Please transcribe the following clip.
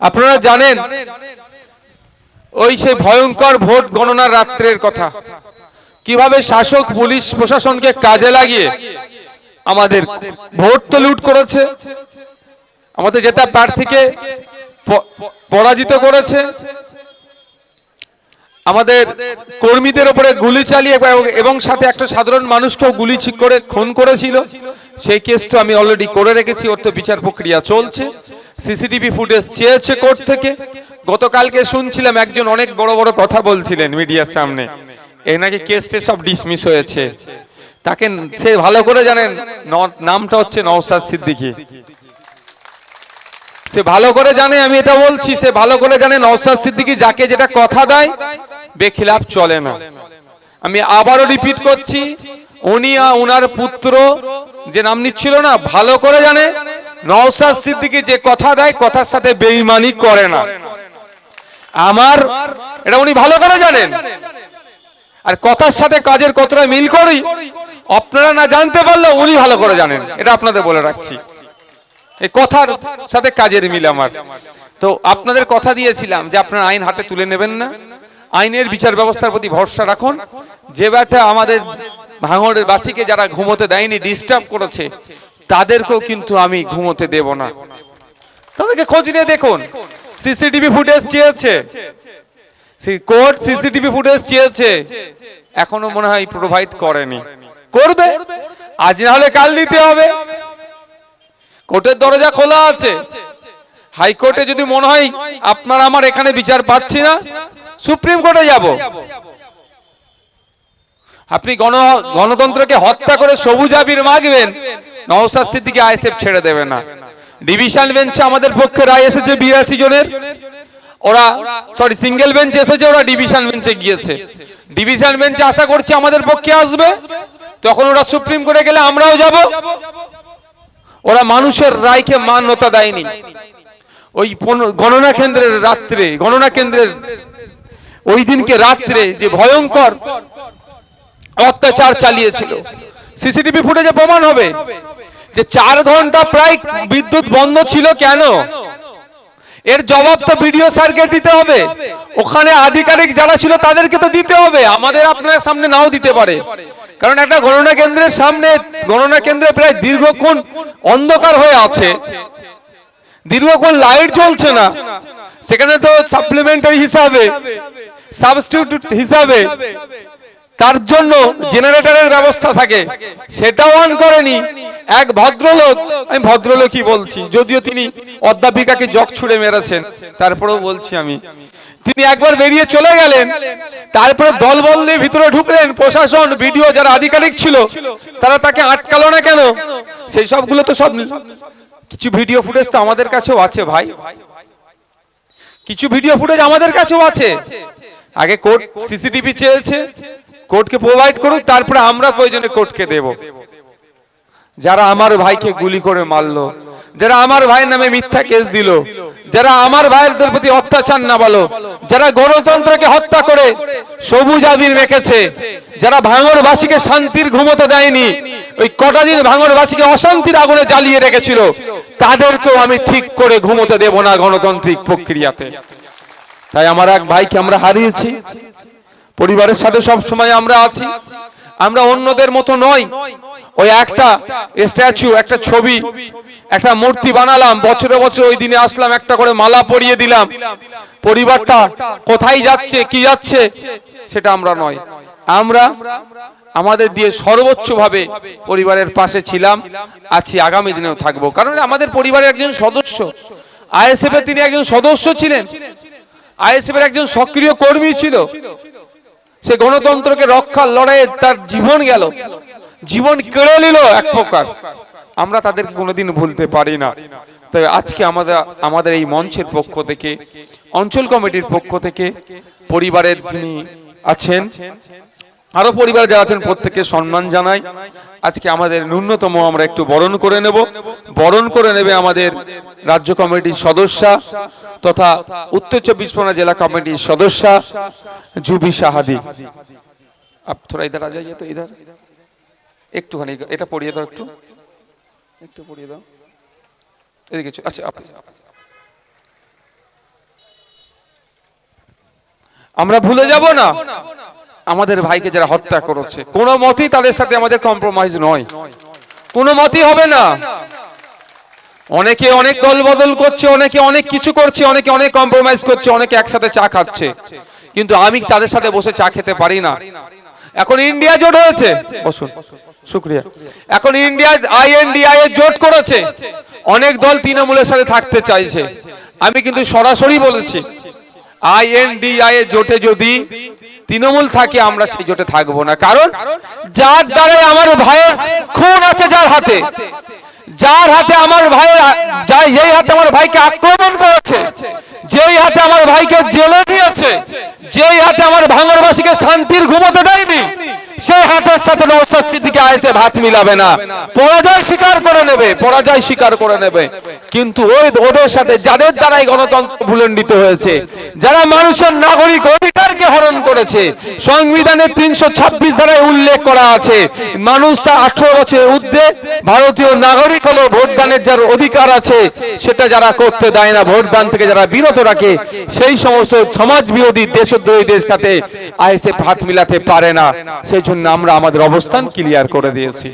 আপনারা জানেন ওই সেই ভয়ঙ্কর ভোট গণনার রাত্রের কথা। কীভাবে শাসক, পুলিশ, প্রশাসনকে কাজে লাগিয়ে আমাদের ভোট তো লুট করেছে, আমাদের জেতা প্রার্থীকে পরাজিত করেছে আমাদের কর্মীদের উপরে গুলি চালিয়ে এবং- সাথে একটা সাধারণ মানুষকেও গুলি করে খুন করেছিল। সেই কেস তো আমি অলরেডি করে রেখেছি, ওর তো বিচার প্রক্রিয়া চলছে। সিসিটিভি ফুটেজ চেয়েছে কোর্ট থেকে। গতকালকে শুনছিলাম একজন অনেক বড় বড় কথা বলছিলেন মিডিয়ার সামনে। এই নাকি কেস টেস সব ডিসমিস হয়েছে। তাকে সে ভালো করে জানেন নামটা হচ্ছে নওসাদ সিদ্দিকী। সে ভালো করে জানে, আমি এটা বলছি, সে ভালো করে জানে নওসাদ সিদ্দিকী যাকে যেটা কথা দেয় বেখিলাফ চলে না। আমি আবারও রিপিট করছি, উনি উনার পুত্র যে নাম নিচ্ছিল না, ভালো করে জানে নওসাদ সিদ্দিকী যে কথা দেয়, কথার সাথে বেঈমানি করে না। আমার, এটা উনি ভালো করে জানেন। আর কথার সাথে কাজের কতটা মিল করি, আপনারা না জানতে পারলে উনি ভালো করে জানেন। এটা আপনাদের বলে রাখছি। এই কথার সাথে কাজের মিল আমার। তো আপনাদের কথা দিয়েছিলাম যে আপনারা আইন হাতে তুলে নেবেন না। আইনের বিচার ব্যবস্থার প্রতি ভরসা রাখুন। যে ব্যাটা আমাদের ভাঙড়ের বাসীকে যারা ঘুমোতে দেয়নি ডিস্টার্ব করেছে, তাদেরকেও কিন্তু আমি ঘুমোতে দেব না। তাদেরকে খোঁজ নিয়ে দেখুন। সিসিটিভি ফুটেজ চেয়েছে। কোর্ট সিসিটিভি ফুটেজ চেয়েছে। এখনও মনে হয় প্রোভাইড করেনি। করবে? আজ না হলে কাল দিতে হবে। কোর্টের দরজা খোলা আছে। হাইকোর্টে যদি মনে হয়, আপনার আমার এখানে বিচার পাচ্ছি না সুপ্রিম কোর্টে যাব। আপনি গণ গণতন্ত্রকে হত্যা করে সবুজ আবির মাগবেন নওসাদ সিদ্দিকে আইএসএফ ছেড়ে দেবে না। ডিভিশন বেঞ্চে আমাদের পক্ষে রায় এসেছে বিরাশি জনের। ওরা সরি, সিঙ্গেল বেঞ্চ এসেছে, ওরা ডিভিশন বেঞ্চে গিয়েছে। ডিভিশন বেঞ্চে আশা করছি আমাদের পক্ষে আসবে। তখন ওরা সুপ্রিম কোর্টে গেলে আমরাও যাব। ওরা মানুষের রায়কে মান্যতা দেয়নি। ওই গণনা কেন্দ্রের রাত্রে গণনা কেন্দ্রের ওই দিনকে রাত্রে যে ভয়ঙ্কর অত্যাচার চালিয়েছিল। সিসিটিভি ফুটেজে প্রমাণ হবে যে চার ঘণ্টা প্রায় বিদ্যুৎ বন্ধ ছিল কেন? এর জবাব তো ভিডিও স্যারকে দিতে হবে। ওখানে আধিকারিক যারা ছিল তাদেরকে তো দিতে হবে। আমাদের আপনার সামনে নাও দিতে পারে। কারণ একটা গণনা কেন্দ্রের সামনে গণনা কেন্দ্রে প্রায় দীর্ঘক্ষণ অন্ধকার হয়ে আছে। দীর্ঘক্ষণ লাইট জ্বলছে না। সেখানে তো সাপ্লিমেন্টারি হিসাবে সাবস্টিটিউট হিসাবে তার জন্য জেনারেটরের ব্যবস্থা থাকে। সেটাও অন করেনি। এক ভদ্রলোক, আমি ভদ্রলোকই বলছি, যদিও তিনি অধ্যাপিকাকে জগ ছুড়ে মেরেছেন, তারপরেও বলছি আমি। তিনি একবার বেরিয়ে চলে গেলেন, তারপরে দল বল দিয়ে ভিতরে ঢুকলেন, প্রশাসন ভিডিও যারা আধিকারিক ছিল, তারা তাকে আটকালো না কেন? সেই সবগুলো তো সব কিছু ভিডিও ফুটেজ তো আমাদের কাছেও আছে ভাই। কিছু ভিডিও ফুটেজ আমাদের কাছেও আছে। আগে কোর্ট সিসিটিভি চেয়েছে, কোর্টকে প্রোভাইড করুক, তারপরে আমরা প্রয়োজনে কোর্টকে দেব। যারা আমার ভাইকে গুলি করে মারলো, যারা আমার ভাইয়ের নামে মিথ্যা কেস দিল, যারা আমার ভাইয়ের প্রতি অত্যাচার না বলো যারা গণতন্ত্রকে হত্যা করে সবুজ আবির রেখেছে যারা ভাঙরবাসীকে শান্তির ঘুমোতে দেয়নি, ওই কটা দিন ভাঙরবাসীকে অশান্তির আগুনে জ্বালিয়ে রেখেছিল, তাদেরকেও আমি ঠিক করে ঘুমোতে দেব না গণতান্ত্রিক প্রক্রিয়াতে। তাই আমার এক ভাইকে আমরা হারিয়েছি। পরিবারের সাথে সব সময় আমরা আছি। আমরা অন্যদের মতো নই। ওই একটা স্ট্যাচু, একটা ছবি, একটা মূর্তি বানালাম। বছরে বছর ওই দিনে আসলাম, একটা করে মালা পরিয়ে দিলাম। পরিবারটা কোথায় যাচ্ছে, কি যাচ্ছে, সেটা আমরা নয় আমরা আমাদের দিয়ে সর্বোচ্চ ভাবে পরিবারের পাশে ছিলাম। আছি, আগামী দিনেও থাকব। কারণ আমাদের পরিবারের একজন সদস্য। আইএসএফ এর তিনি একজন সদস্য ছিলেন। আইএসএফ এর একজন সক্রিয় কর্মী ছিল। সে গণতন্ত্রকে রক্ষার লড়াইয়ে তার জীবন গেল। জীবন কেড়ে নিল এক প্রকার। আমরা তাদেরকে কোনোদিন ভুলতে পারি না। তবে আজকে আমাদের আমাদের এই মঞ্চের পক্ষ থেকে, অঞ্চল কমিটির পক্ষ থেকে, পরিবারের যিনি আছেন আরও পরিবার যারা আছেন, প্রত্যেককে সম্মান জানাই। আজকে আমাদের ন্যূনতম আমরা একটু বরণ করে নেব। বরণ করে নেবে আমাদের রাজ্য কমিটির সদস্যা তথা উত্তর চব্বিশ পরগনা জেলা কমিটির সদস্যা জুবি সাহাদি। আপ তো, ইধার। একটুখানি, এটা পড়িয়ে দাও একটু। একটু পড়িয়ে দাও। এদিকে আচ্ছা আমরা ভুলে যাব না? আমাদের ভাইকে যারা হত্যা করেছে। কোনো মতেই তাদের সাথে আমাদের কম্প্রোমাইজ নয়। কোনো মতই হবে না। অনেকে অনেক দল বদল করছে, অনেকে অনেক কিছু করছে, অনেকে অনেক কম্প্রোমাইজ করছে, অনেকে একসাথে চা খাচ্ছে। কিন্তু আমি তাদের সাথে বসে চা খেতে পারি না। এখন ইন্ডিয়া জোট হয়েছে। বসুন। শুক্রিয়া। এখন ইন্ডিয়া আইএনডিআই এর জোট করেছে। অনেক দল তৃণমূলের সাথে থাকতে চাইছে। আমি কিন্তু সরাসরি বলেছি আইএনডিআই এর জোটে যদি তৃণমূল থাকে আমরা সেই জোটে থাকব না। কারণ যার দ্বারাই আমার ভাইয়ের খুন আছে যার হাতে। যার হাতে আমার ভাইয়ের যাই যেই হাতে আমার ভাইকে আক্রমণ করেছে যেই হাতে আমার ভাইকে জেলে দিয়েছে যেই হাতে আমার ভাঙরবাসীকে শান্তির ঘুমোতে দেয়নি সেই হাতের সাথে নৌসাদ সিদ্দিকে আইসে ভাত মিলাবে না। পরাজয় স্বীকার করে নেবে, পরাজয় স্বীকার করে নেবে। কিন্তু ওই ওদের সাথে যাদের দ্বারাই গণতন্ত্র ভুলণ্ডিত হয়েছে, যারা মানুষের নাগরিক অধিকারকে হরণ করেছে সংবিধানের তিনশো ছাব্বিশ ধারায় উল্লেখ করা আছে, মানুষ তার আঠারো বছরের ঊর্ধ্বে ভারতীয় নাগরিক হলে ভোটদানের যার অধিকার আছে, সেটা যারা করতে দেয় না, ভোটদান থেকে যারা বিরত রাখে, সেই সমস্ত সমাজ বিরোধী দেশদ্রোহীদের সাথে আইএসএফ ভাত মিলাতে পারে না। সেই জন্য আমরা আমাদের অবস্থান ক্লিয়ার করে দিয়েছি।